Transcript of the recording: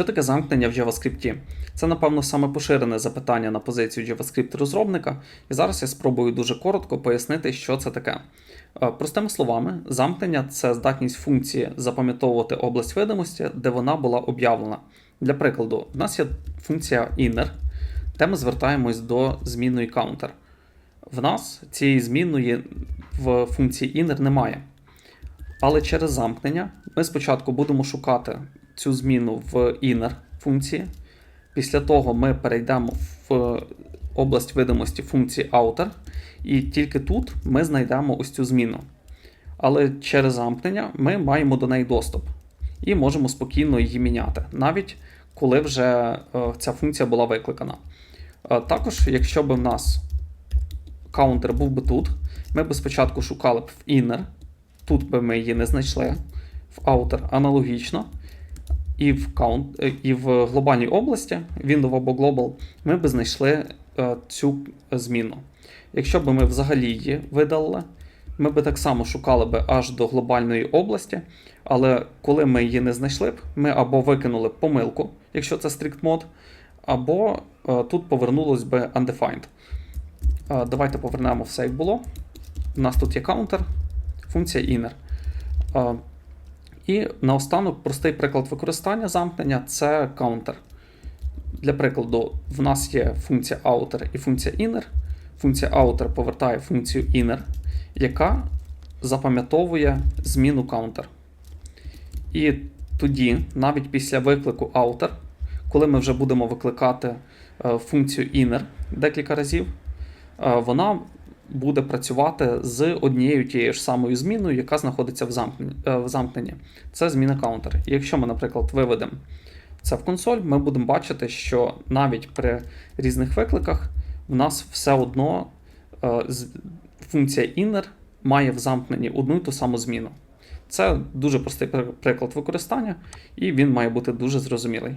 Що таке замкнення в JavaScript? Це, напевно, саме поширене запитання на позицію JavaScript розробника, і зараз я спробую дуже коротко пояснити, що це таке. Е, Простими словами, замкнення це здатність функції запам'ятовувати область видимості, де вона була об'явлена. Для прикладу, в нас є функція inner, де ми звертаємось до змінної counter. В нас цієї змінної в функції inner немає. Але через замкнення ми спочатку будемо шукати цю зміну в inner функції. Після того ми перейдемо в область видимості функції outer, і тільки тут ми знайдемо ось цю зміну. Але через замкнення ми маємо до неї доступ і можемо спокійно її міняти, навіть коли вже е, ця функція була викликана. Е, Також, якщо б в нас каунтер був би тут, ми б спочатку шукали б в inner, тут би ми її не знайшли, в outer аналогічно. І в count, е, і в глобальній області Windows або Global ми б знайшли е, цю зміну. Якщо б ми взагалі її видалили, ми б так само шукали б аж до глобальної області, але коли ми її не знайшли б, ми або викинули б помилку, якщо це strict mode, або е, тут повернулось би undefined. Давайте повернемо все як було. У нас тут є counter, функція inner. І наостанок простий приклад використання замкнення це counter. Для прикладу, в нас є функція outer і функція inner. Функція outer повертає функцію inner, яка запам'ятовує зміну counter. І тоді, навіть після виклику outer, коли ми вже будемо викликати е, функцію inner декілька разів, е, вона буде працювати з однією тією ж самою зміною, яка знаходиться в е, замкненні. Це зміна counter. І якщо ми, наприклад, виведемо це в консоль, ми будемо бачити, що навіть при різних викликах в нас все одно е, функція inner має в замкненні одну і ту саму зміну. Це дуже простий приклад використання, і він має бути дуже зрозумілий.